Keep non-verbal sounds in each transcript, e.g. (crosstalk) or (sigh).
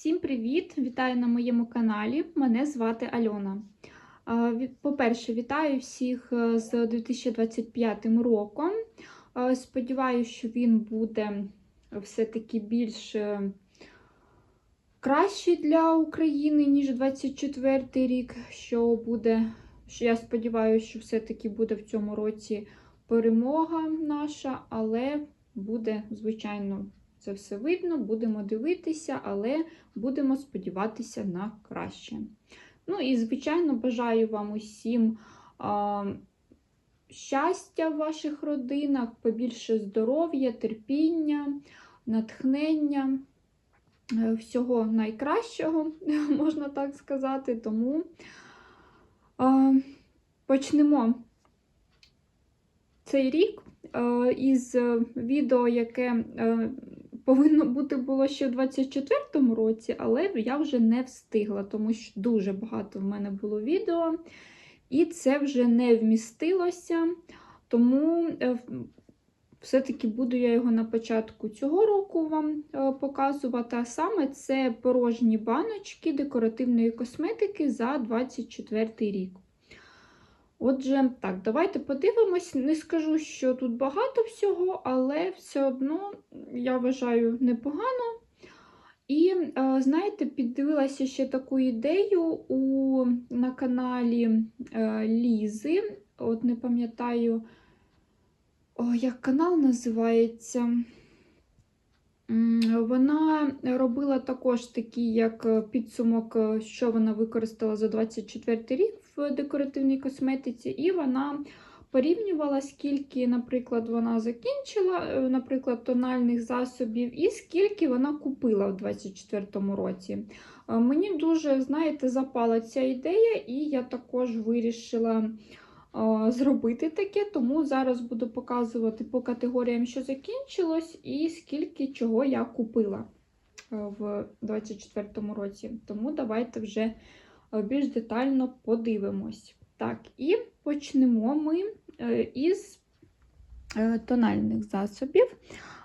Всім привіт! Вітаю на моєму каналі. Мене звати Альона. По-перше, вітаю всіх е, з 2025 роком. Сподіваюся, що він буде все-таки більш е, кращий для України, ніж 24 рік. Що буде, що я сподіваюся, що все-таки буде в цьому році перемога наша, але буде, звичайно, це все видно, будемо дивитися, але будемо сподіватися на краще. Ну і, звичайно, бажаю вам усім а, щастя в ваших родинах, побільше здоров'я, терпіння, натхнення, е, всього найкращого, (laughs) можна так сказати. Тому а, почнемо цей рік е, із відео, яке е, повинно бути було ще в 24-му році, але я вже не встигла, тому що дуже багато в мене було відео, і це вже не вмістилося. Тому е, все-таки буду я його на початку цього року вам е, показувати. А саме це порожні баночки декоративної косметики за 24 рік. Отже, так, давайте подивимось. Не скажу, що тут багато всього, але все одно я вважаю непогано. І, е, знаєте, піддивилася ще таку ідею у, на каналі е, Лізи. От не пам'ятаю, як канал називається. Вона робила також такий як е, підсумок, що вона використала за 24 рік декоративній косметиці, і вона порівнювала, скільки, наприклад, вона закінчила, е, наприклад, тональних засобів, і скільки вона купила в 24 році. Е, Мені дуже, знаєте, запала ця ідея, і я також вирішила зробити таке, тому зараз буду показувати по категоріям, що закінчилось, і скільки чого я купила е, в 2024 році. Тому давайте вже е, більш детально подивимось. Так, і почнемо ми е, із е, тональних засобів.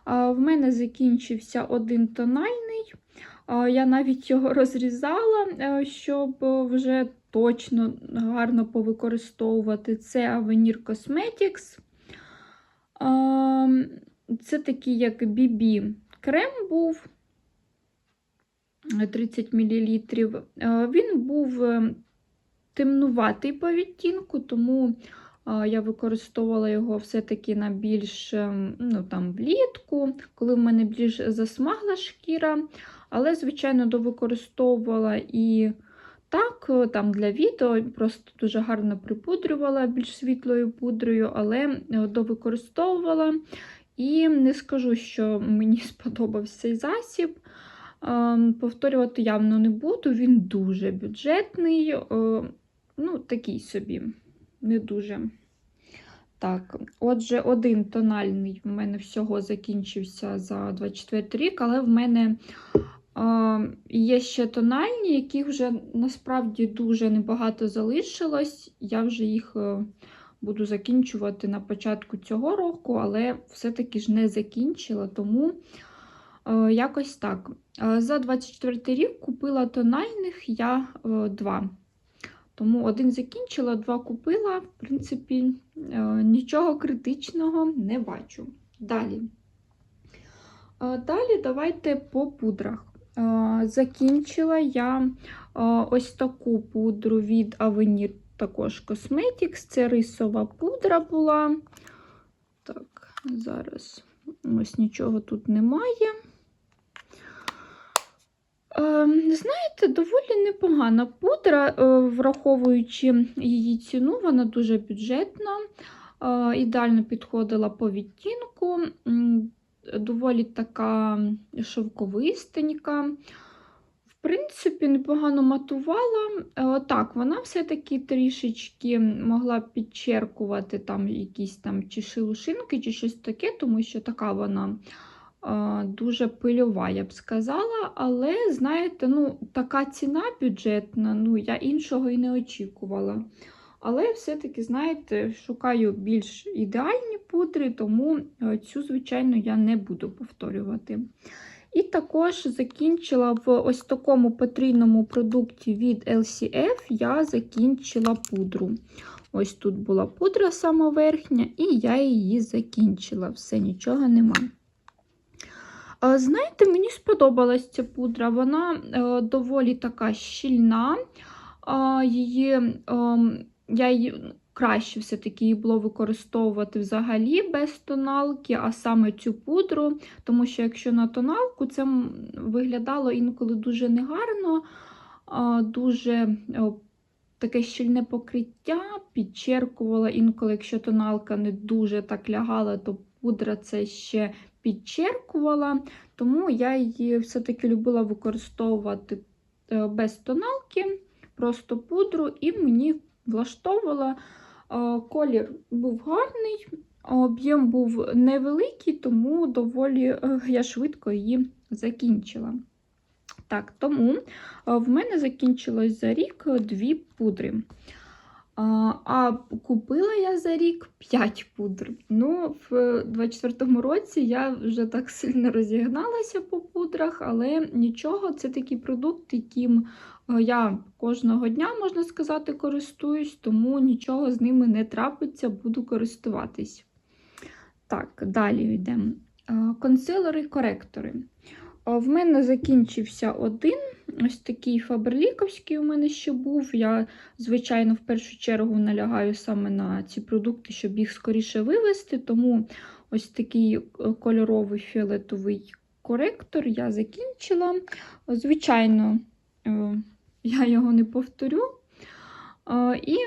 В мене закінчився один тональний. Я навіть його розрізала, е, щоб вже точно гарно повикористовувати. Це Avenir Cosmetics. Це такий як BB крем був 30 мл. Він був е, темнуватий по відтінку, тому я використовувала його все-таки на більш е, ну, там, влітку, коли в мене більш засмагла шкіра. Але, звичайно, довикористовувала і так, е, там для відео, просто дуже гарно припудрювала більш світлою пудрою, але е, довикористовувала. І не скажу, що мені (laughs) сподобався цей засіб. Ем, Повторювати явно не буду, він дуже бюджетний, е, ну, такий собі, не дуже. Так, отже, один тональний в мене всього закінчився за 24 рік, але в мене е, є ще тональні, яких вже насправді дуже небагато залишилось. Я вже їх е, буду закінчувати на початку цього року, але все-таки ж не закінчила, тому якось так. Е, За 24 рік купила тональних я е, два. Тому один закінчила, два купила. В принципі, е, нічого критичного не бачу. Далі. Е, Далі давайте по пудрах. Е, Закінчила я е, ось таку пудру від Avenir, також Cosmetics. Це рисова пудра була. Так, зараз ось нічого тут немає. Е, Знаєте, доволі непогана пудра, е, враховуючи її ціну, вона дуже бюджетна, е, ідеально підходила по відтінку, доволі така шовковистенька. В принципі, непогано матувала. Е, Так, вона все-таки трішечки могла підчеркувати там якісь там чи шелушинки, чи щось таке, тому що така вона дуже пильова, я б сказала. Але, знаєте, ну, така ціна бюджетна, ну, я іншого і не очікувала. Але все-таки, знаєте, шукаю більш ідеальні пудри, тому е, цю, звичайно, я не буду повторювати. І також закінчила в ось такому потрійному продукті від LCF я закінчила пудру. Ось тут була пудра сама верхня, і я її закінчила. Все, нічого нема. Е, Знаєте, мені сподобалась ця пудра. Вона е, доволі така щільна. Її, е, я її краще все-таки було використовувати взагалі без тоналки, а саме цю пудру, тому що якщо на тоналку, це виглядало інколи дуже негарно, дуже е, таке щільне покриття, підчеркувала інколи, якщо тоналка не дуже так лягала, то пудра це ще підчеркувала. Тому я її все-таки любила використовувати е, без тоналки, просто пудру, і мені влаштовувала. Е, Колір був гарний, об'єм був невеликий, тому доволі е, я швидко її закінчила. Так, тому в мене закінчилось за рік дві пудри. А, купила я за рік 5 пудр. Ну, в 24-му році я вже так сильно розігналася по пудрах, але нічого, це такий продукт, яким е, я кожного дня, можна сказати, користуюсь, тому нічого з ними не трапиться, буду користуватись. Так, далі йдемо. Е, Консилери-коректори. Е, В мене закінчився один. Ось такий фаберліковський у мене ще був. Я, звичайно, в першу чергу налягаю саме на ці продукти, щоб їх скоріше вивести. Тому ось такий е, кольоровий фіолетовий коректор я закінчила. Звичайно, е, я його не повторю. Е, І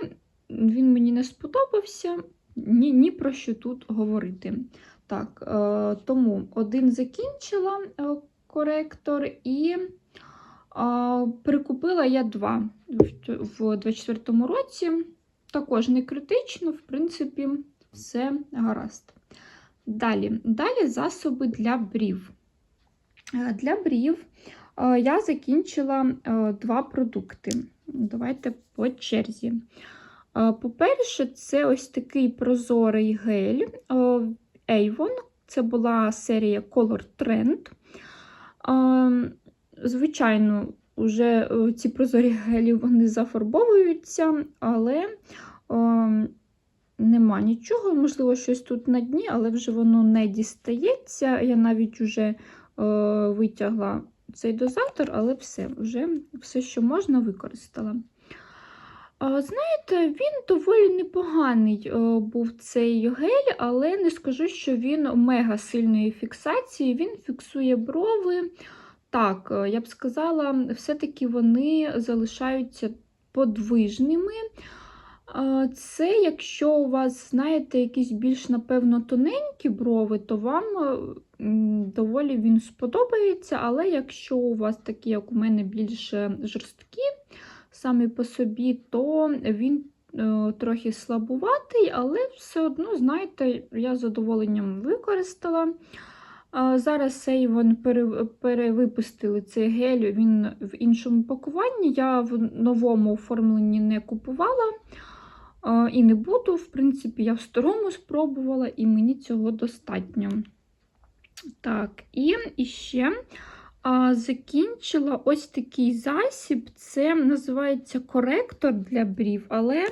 він мені не сподобався. Ні, ні про що тут говорити. Так, тому один закінчила коректор і а, прикупила я два в 24-му році. Також не критично, в принципі, все гаразд. Далі, далі засоби для брів. Е, Для брів е, я закінчила е, два продукти. Давайте по черзі. По-перше, це ось такий прозорий гель Avon. Це була серія Color Trend. Е, Звичайно, вже е, ці прозорі гелі вони зафарбовуються, але а, нема нічого. Можливо, щось тут на дні, але вже воно не дістається. Я навіть вже е, витягла цей дозатор, але все, вже все, що можна, використала. Знаєте, він доволі непоганий е, був цей гель, але не скажу, що він мега сильної фіксації. Він фіксує брови. Так, е, я б сказала, все-таки вони залишаються подвижними. Це якщо у вас, знаєте, якісь більш, напевно, тоненькі брови, то вам е, доволі він сподобається. Але якщо у вас такі, як у мене, більш жорсткі самі по собі, то він е, трохи слабуватий, але все одно, знаєте, я з задоволенням використала. Зараз Avon перевипустили цей гель, він в іншому пакуванні. Я в новому оформленні не купувала і не буду. В принципі, я в старому спробувала, і мені цього достатньо. Так, і, ще закінчила ось такий засіб. Це називається коректор для брів, але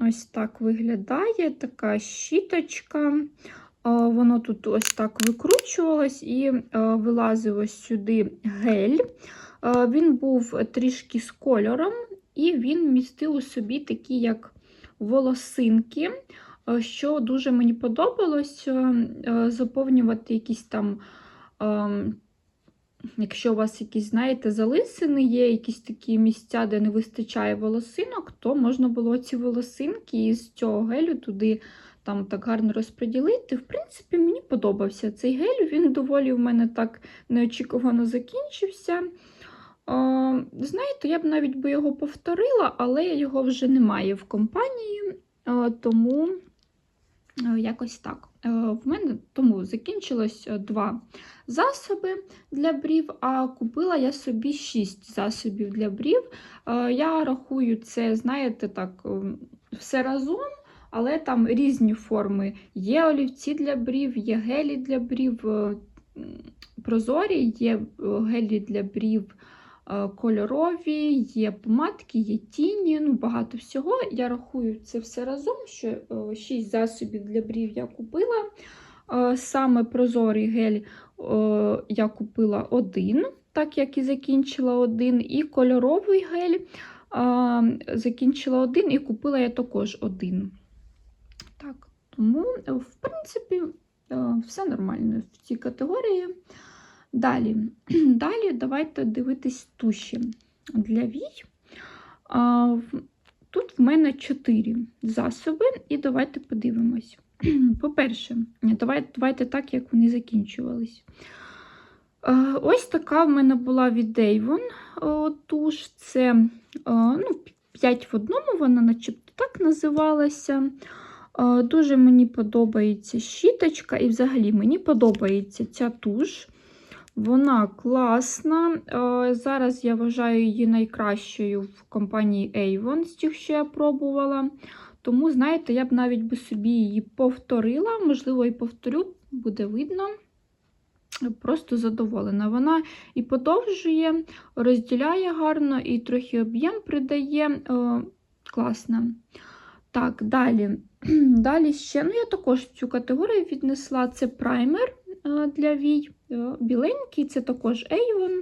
ось так виглядає така щіточка. Воно тут ось так викручувалось і вилазив ось сюди гель. Він був трішки з кольором, і він містив у собі такі, як волосинки, що дуже мені подобалось заповнювати якісь там. Якщо у вас якісь, знаєте, залисини є, якісь такі місця, де не вистачає волосинок, то можна було ці волосинки із цього гелю туди там так гарно розподілити. В принципі, мені подобався цей гель, він доволі в мене так неочікувано закінчився. Знаєте, я б навіть би його повторила, але його вже немає в компанії, тому якось так. Е, В мене тому закінчилось е, два засоби для брів, а купила я собі 6 засобів для брів. Е, Я рахую це, знаєте, так, все разом, але там різні форми. Є олівці для брів, є гелі для брів. прозорі, є гелі для брів кольорові, є помадки, є тіні, ну багато всього. Я рахую це все разом, що 6 засобів для брів я купила. Е, Саме прозорий гель е, я купила один, так як і закінчила один, і кольоровий гель е, закінчила один і купила я також один. Так, тому, е, в принципі, е, все нормально в цій категорії. Далі, (clears throat) Далі давайте дивитись туші для вій. Тут в мене 4 засоби, і давайте подивимось. (clears throat) По-перше, давай, давайте так, як вони закінчувались. Ось така в мене була від Avon туш. Це ну, 5 в одному, вона начебто так називалася. Дуже мені подобається щіточка, і взагалі мені подобається ця туш. Вона класна. Е, Зараз я вважаю її найкращою в компанії Avon з тих, що я пробувала. Тому, знаєте, я б навіть би собі її повторила, можливо, і повторю, буде видно. Просто задоволена. Вона і подовжує, розділяє гарно, і трохи об'єм придає. Е, класно. Так, далі. (clears throat) Далі ще, ну я також цю категорію віднесла це праймер е, для вій. Е, Біленький, це також Avon.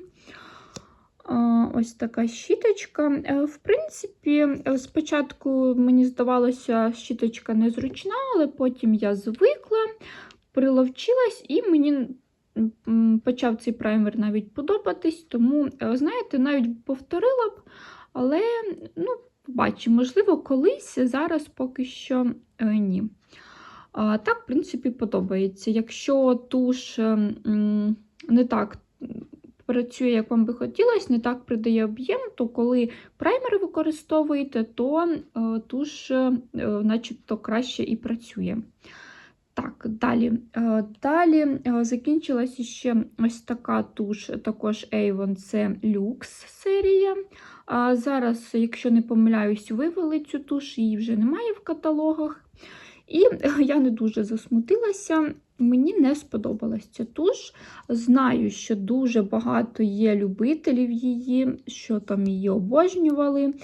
Е, Ось така щіточка. Е, В принципі, спочатку мені здавалося, щіточка незручна, але потім я звикла, приловчилась і мені почав цей праймер навіть подобатись. Тому, знаєте, навіть повторила б, але ну, побачимо, можливо, колись, зараз поки що ні. Так, в принципі, подобається. Якщо туш ем, не так працює, як вам би хотілося, не так придає об'єм, то коли праймер використовуєте, то е, туш е, начебто краще і працює. Так, далі. Е, Далі закінчилася ще ось така туш, також Avon, це Lux серія. Зараз, якщо не помиляюсь, вивели цю туш, її вже немає в каталогах. І е, я не дуже засмутилася, мені не сподобалась ця туш. Знаю, що дуже багато є любителів її, що там її обожнювали,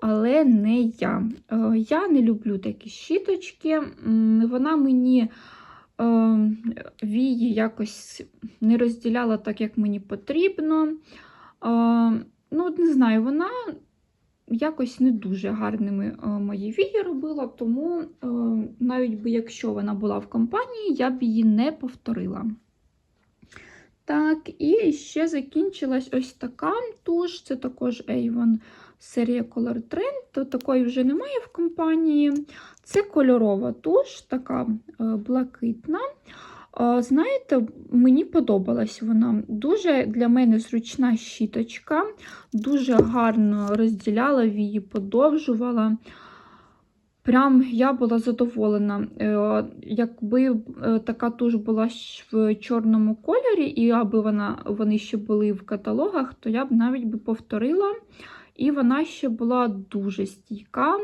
але не я. Е, Я не люблю такі щіточки. Вона мені е, вії якось не розділяла так, як мені потрібно. Ну, не знаю, вона якось не дуже гарними е, мої вії робила, тому е, навіть би якщо вона була в компанії, я б її не повторила. Так, і ще закінчилась ось така туш, це також Avon серія Color Trend, то такої вже немає в компанії. Це кольорова туш, така е, блакитна. Е, Знаєте, мені подобалась вона. Дуже для мене зручна щіточка, дуже гарно розділяла вії, подовжувала. Прям я була задоволена. Е, Якби е, така туш була в чорному кольорі, і аби вона, вони ще були в каталогах, то я б навіть би повторила. І вона ще була дуже стійка.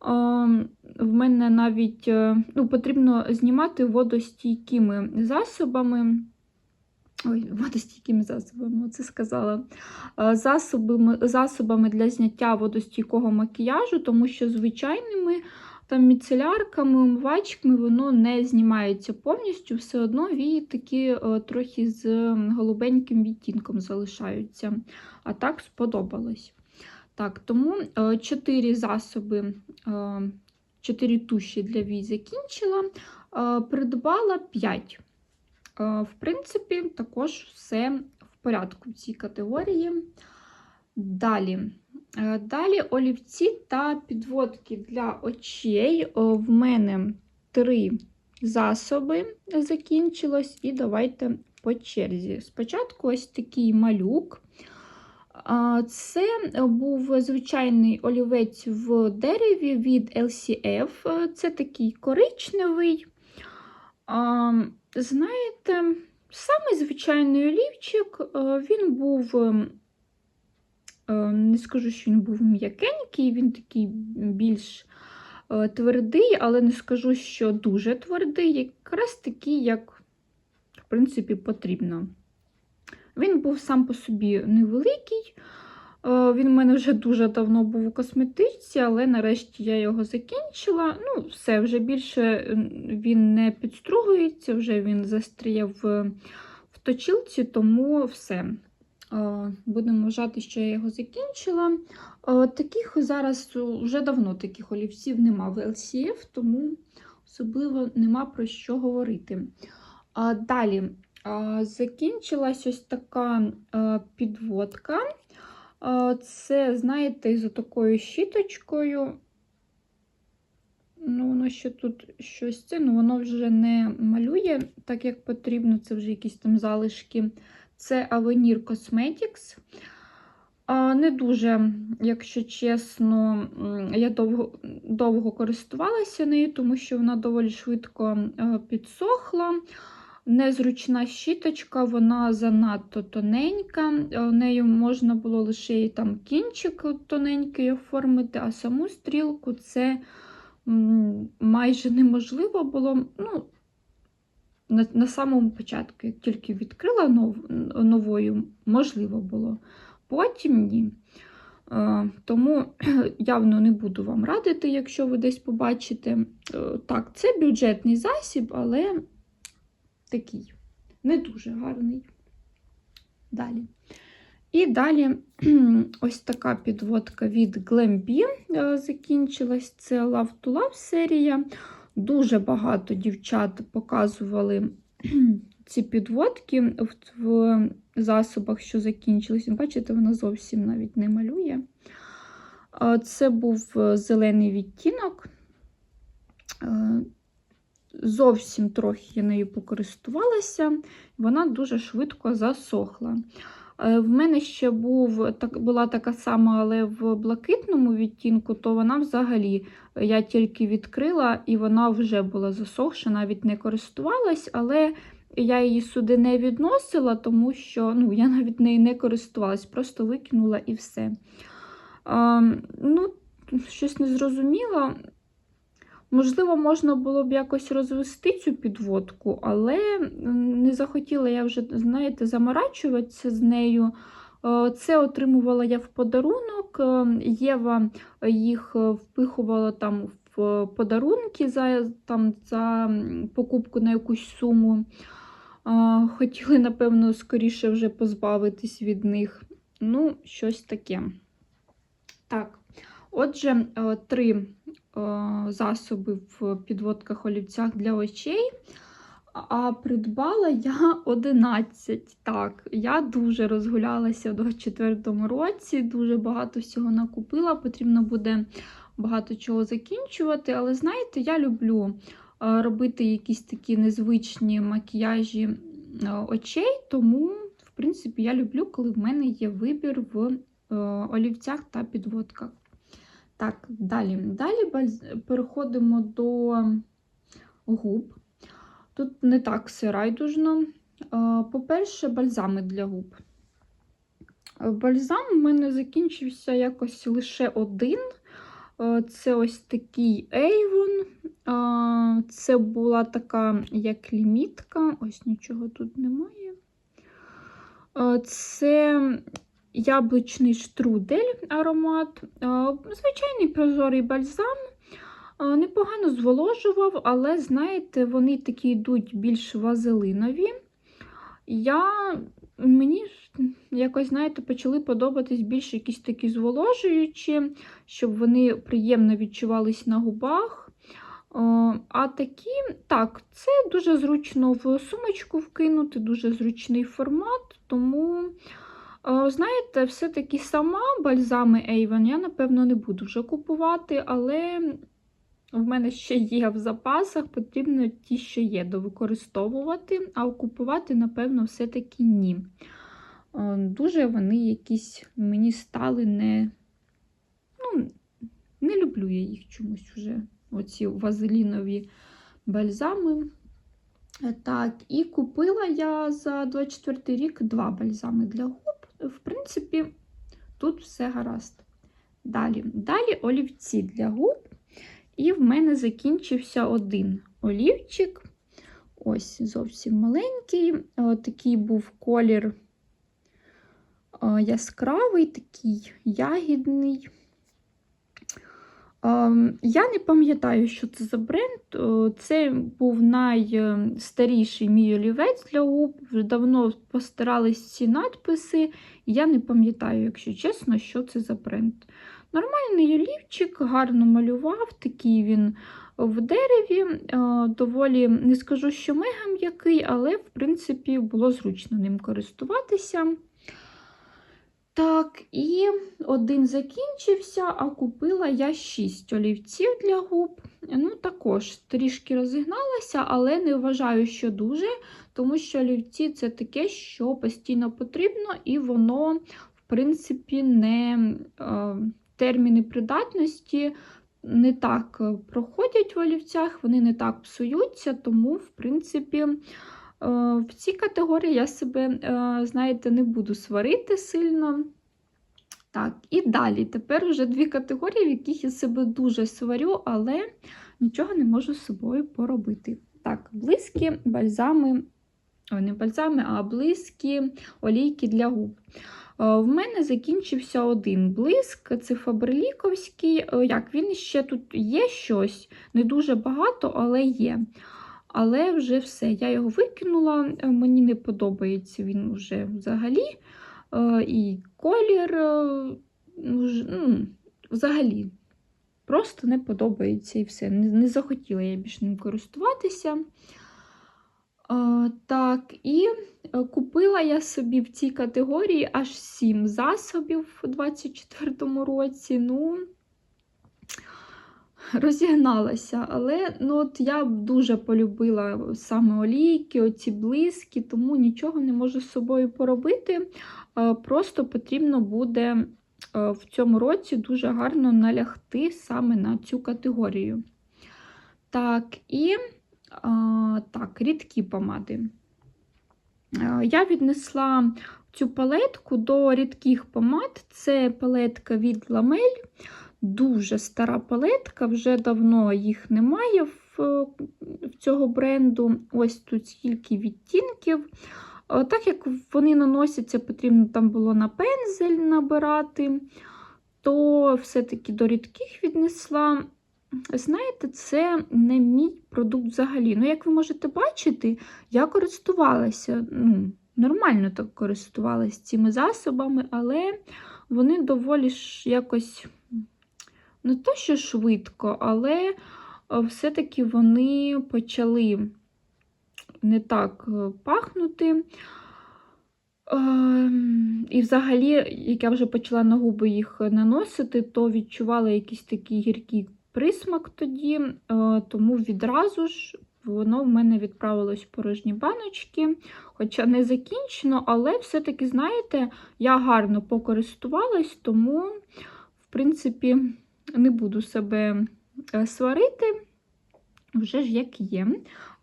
В мене навіть е, ну, потрібно знімати водостійкими засобами. Ой, водостійкими засобами, це сказала. Засобами, засобами для зняття водостійкого макіяжу, тому що звичайними там міцелярками, умивачками воно не знімається повністю, все одно вії такі е, трохи з голубеньким відтінком залишаються. А так сподобалось. Так, тому 4 засоби, 4 туші для вій закінчила, е, придбала 5. Е, В принципі, також все в порядку в цій категорії. Далі. Е, Далі олівці та підводки для очей. В мене три засоби закінчилось, і давайте по черзі. Спочатку ось такий малюк. Це був звичайний олівець в дереві від LCF. Е, Це такий коричневий. Знаєте, самий звичайний олівчик, е, він був, е, не скажу, що він був м'якенький, він такий більш е, твердий, але не скажу, що дуже твердий, якраз такий, як в принципі, потрібно. Він був сам по собі невеликий. Е, Він в мене вже дуже давно був у косметичці, але нарешті я його закінчила. Ну, все, вже більше він не підстругується, вже він застряє в, точилці, тому все. Е, Будемо вважати, що я його закінчила. Е, Таких зараз вже давно таких олівців нема в LCF, тому особливо нема про що говорити. Далі закінчилась ось така е, підводка. Е, Це, знаєте, з такою щіточкою. Ну, воно ще тут щось це, ну воно вже не малює так, як потрібно. Це вже якісь там залишки. Це Avenir Cosmetics. Не дуже, якщо чесно, я довго, довго користувалася нею, тому що вона доволі швидко е, підсохла. Незручна щіточка, вона занадто тоненька. Е, Нею можна було лише і там кінчик тоненький оформити, а саму стрілку це майже неможливо було. Ну, на, на самому початку, як тільки відкрила нов, новою, можливо було. Потім ні. Е, Тому (clears throat) явно не буду вам радити, якщо ви десь побачите. Е, Так, це бюджетний засіб, але такий не дуже гарний. Далі. І далі (clears throat) ось така підводка від Glambi е, закінчилась. Це Love to Love серія. Дуже багато дівчат показували (clears throat) ці підводки в, засобах, що закінчились. Бачите, вона зовсім навіть не малює. Це був е, зелений відтінок. Зовсім трохи я нею покористувалася, вона дуже швидко засохла. Е, В мене ще був, так, була така сама, але в блакитному відтінку, то вона взагалі е, я тільки відкрила і вона вже була засохша, навіть не користувалась, але я її сюди не відносила, тому що ну, я навіть нею не користувалась, просто викинула і все. А, ну, Щось не зрозуміло. Можливо, можна було б якось розвести цю підводку, але не захотіла я вже, знаєте, заморачуватися з нею. Е, Це отримувала я в подарунок. Е, Єва їх впихувала там в подарунки за, там, за покупку на якусь суму. Е, Хотіли, напевно, скоріше вже позбавитись від них. Ну, щось таке. Так, отже, е, три е, засоби в підводках олівцях для очей. А придбала я 11. Так, я дуже розгулялася в 24-му році, дуже багато всього накупила. Потрібно буде багато чого закінчувати. Але знаєте, я люблю е, робити якісь такі незвичні макіяжі е, очей, тому, в принципі, я люблю, коли в мене є вибір в е, олівцях та підводках. Так, далі. Далі переходимо до губ. Тут не так все райдужно. Е, По-перше, бальзами для губ. Бальзам у мене закінчився якось лише один. Е, Це ось такий Avon. Е, Це була така як лімітка. Ось нічого тут немає. Це яблучний штрудель аромат. Е, Звичайний прозорий бальзам. Е, Непогано зволожував, але, знаєте, вони такі йдуть більш вазелинові. Я, Мені якось, знаєте, почали подобатись більш якісь такі зволожуючі, щоб вони приємно відчувались на губах. Е, А такі, так, це дуже зручно в сумочку вкинути, дуже зручний формат, тому. Е, Знаєте, все-таки сама бальзами Avon я, напевно, не буду вже купувати, але в мене ще є в запасах, потрібно ті, що є, довикористовувати, а купувати, напевно, все-таки ні. Е, Дуже вони якісь мені стали не. Ну, не люблю я їх чомусь вже, оці вазелінові бальзами. Е, Так, і купила я за 24 рік два бальзами для губ. В принципі, тут все гаразд. Далі, Далі олівці для губ. І в мене закінчився один олівчик. Ось зовсім маленький. О, Такий був колір о, яскравий, такий ягідний. Ем, Я не пам'ятаю, що це за бренд. Е, Це був найстаріший мій олівець для губ. Вже давно постарались ці надписи. Я не пам'ятаю, якщо чесно, що це за бренд. Нормальний олівчик, гарно малював, такий він в дереві. Е, Доволі не скажу, що мега м'який, але, в принципі, було зручно ним користуватися. Так, і один закінчився, а купила я 6 олівців для губ. Ну, також трішки розігналася, але не вважаю, що дуже, тому що олівці це таке, що постійно потрібно, і воно, в принципі, не е, терміни придатності не так проходять в олівцях, вони не так псуються, тому, в принципі, в цій категорії я себе, е, знаєте, не буду сварити сильно. Так, і далі. Тепер вже дві категорії, в яких я себе дуже сварю, але нічого не можу з собою поробити. Так, близькі бальзами, ой, не бальзами, а близькі олійки для губ. Е, В мене закінчився один блиск, це Фаберліковський. Е, Як він ще тут є щось, не дуже багато, але є. Але вже все. Я його викинула, е, мені не подобається він вже взагалі. Е, І колір е, ну, взагалі просто не подобається і все. Не, захотіла я більше ним користуватися. Так, і купила я собі в цій категорії аж 7 засобів у 2024 році. Ну, розігналася. Але ну, от я дуже полюбила саме олійки, оці блиски, тому нічого не можу з собою поробити. Просто потрібно буде е, в цьому році дуже гарно налягти саме на цю категорію. Так, і а, так, рідкі помади. Е, Я віднесла цю палетку до рідких помад. Це палетка від Ламель. Дуже стара палетка, вже давно їх немає в, в цього бренду. Ось тут скільки відтінків. Е, Так як вони наносяться, потрібно там було на пензель набирати, то все-таки до рідких віднесла. Знаєте, це не мій продукт взагалі. Ну, як ви можете бачити, я користувалася, ну, нормально так користувалася цими засобами, але вони доволі ж якось не то, що швидко, але е, все-таки вони почали не так е, пахнути. Ем, І взагалі, як я вже почала на губи їх наносити, то відчувала якийсь такий гіркий присмак тоді, е, тому відразу ж воно в мене відправилось в порожні баночки, хоча не закінчено, але все-таки, знаєте, я гарно покористувалась, тому, в принципі, не буду себе е, сварити. Вже ж як є.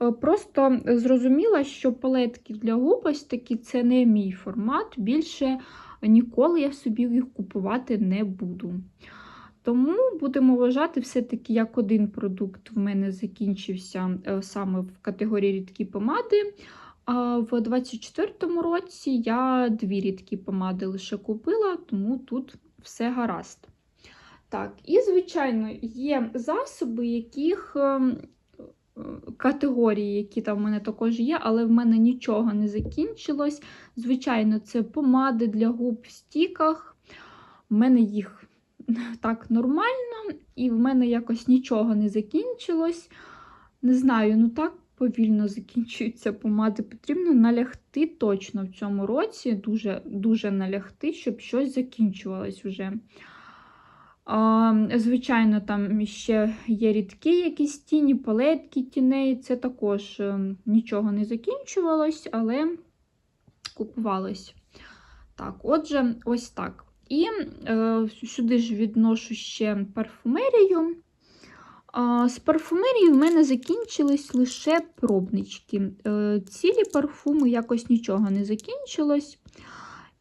Е, Просто зрозуміла, що палетки для губ ось такі це не мій формат. Більше ніколи я собі їх купувати не буду. Тому будемо вважати, все-таки як один продукт в мене закінчився е, саме в категорії рідкі помади. А в 2024 році я дві рідкі помади лише купила, тому тут все гаразд. Так, і, звичайно, є засоби, яких ем, категорії, які там в мене також є, але в мене нічого не закінчилось. Звичайно, це помади для губ в стіках. В мене їх (laughs) так нормально, і в мене якось нічого не закінчилось. Не знаю, ну так повільно закінчуються помади. Потрібно налягти точно в цьому році, дуже, дуже налягти, щоб щось закінчувалось вже. Звичайно, там ще є рідкі якісь тіні, палетки тіней. Це також е, нічого не закінчувалось, але купувалось. Так, отже, ось так. І е, сюди ж відношу ще парфумерію. З парфумерії в мене закінчились лише пробнички. Е, цілі парфуми якось нічого не закінчилось.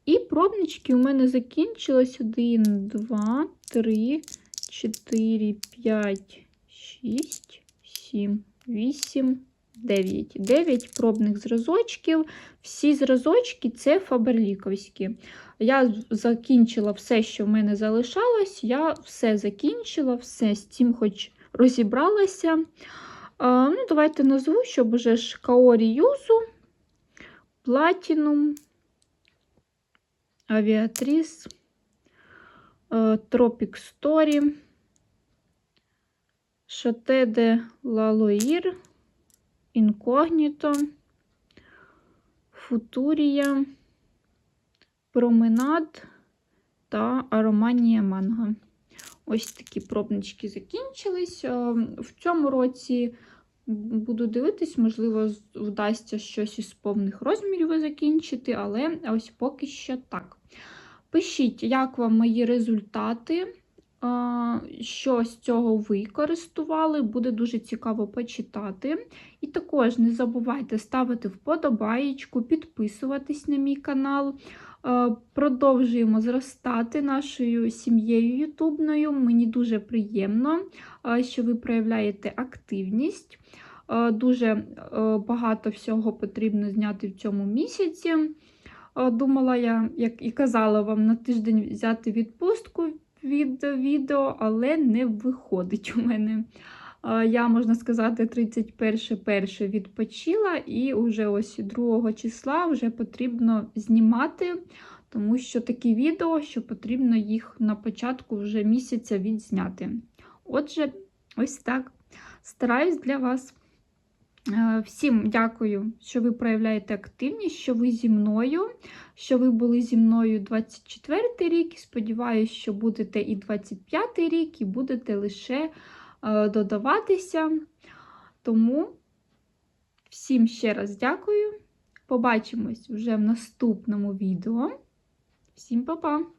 І пробнички у мене закінчилось 1, 2, 3, 4, 5, 6, 7, 8, 9. 9 пробних зразочків. Всі зразочки це фаберліковські. Я закінчила все, що в мене залишалось. Я все закінчила, все з цим хоч розібралася. А, ну, Давайте назву, щоб уже ж Каорі Юзу, Platinum, Aviatrice, е, Chate de la Loire, Incognito, Futuria, Променад та Ароманія Манго. Ось такі пробнички закінчились. Е, В цьому році буду дивитись, можливо, вдасться щось із повних розмірів закінчити, але ось поки що так. Пишіть, як вам мої результати, що з цього ви користували, буде дуже цікаво почитати. І також не забувайте ставити вподобаєчку, підписуватись на мій канал. Продовжуємо зростати нашою сім'єю ютубною. Мені дуже приємно, що ви проявляєте активність. Дуже багато всього потрібно зняти в цьому місяці. Думала я, як і казала вам, на тиждень взяти відпустку від відео, але не виходить у мене. Я, можна сказати, 31 перше відпочила, і вже ось 2 числа вже потрібно знімати, тому що такі відео, що потрібно їх на початку вже місяця відзняти. Отже, ось так. Стараюсь для вас. Е, Всім дякую, що ви проявляєте активність, що ви зі мною, що ви були зі мною 24 рік. і Сподіваюсь, що будете і 25 рік, і будете лише е, додаватися. Тому всім ще раз дякую. Побачимось вже в наступному відео. Всім па-па!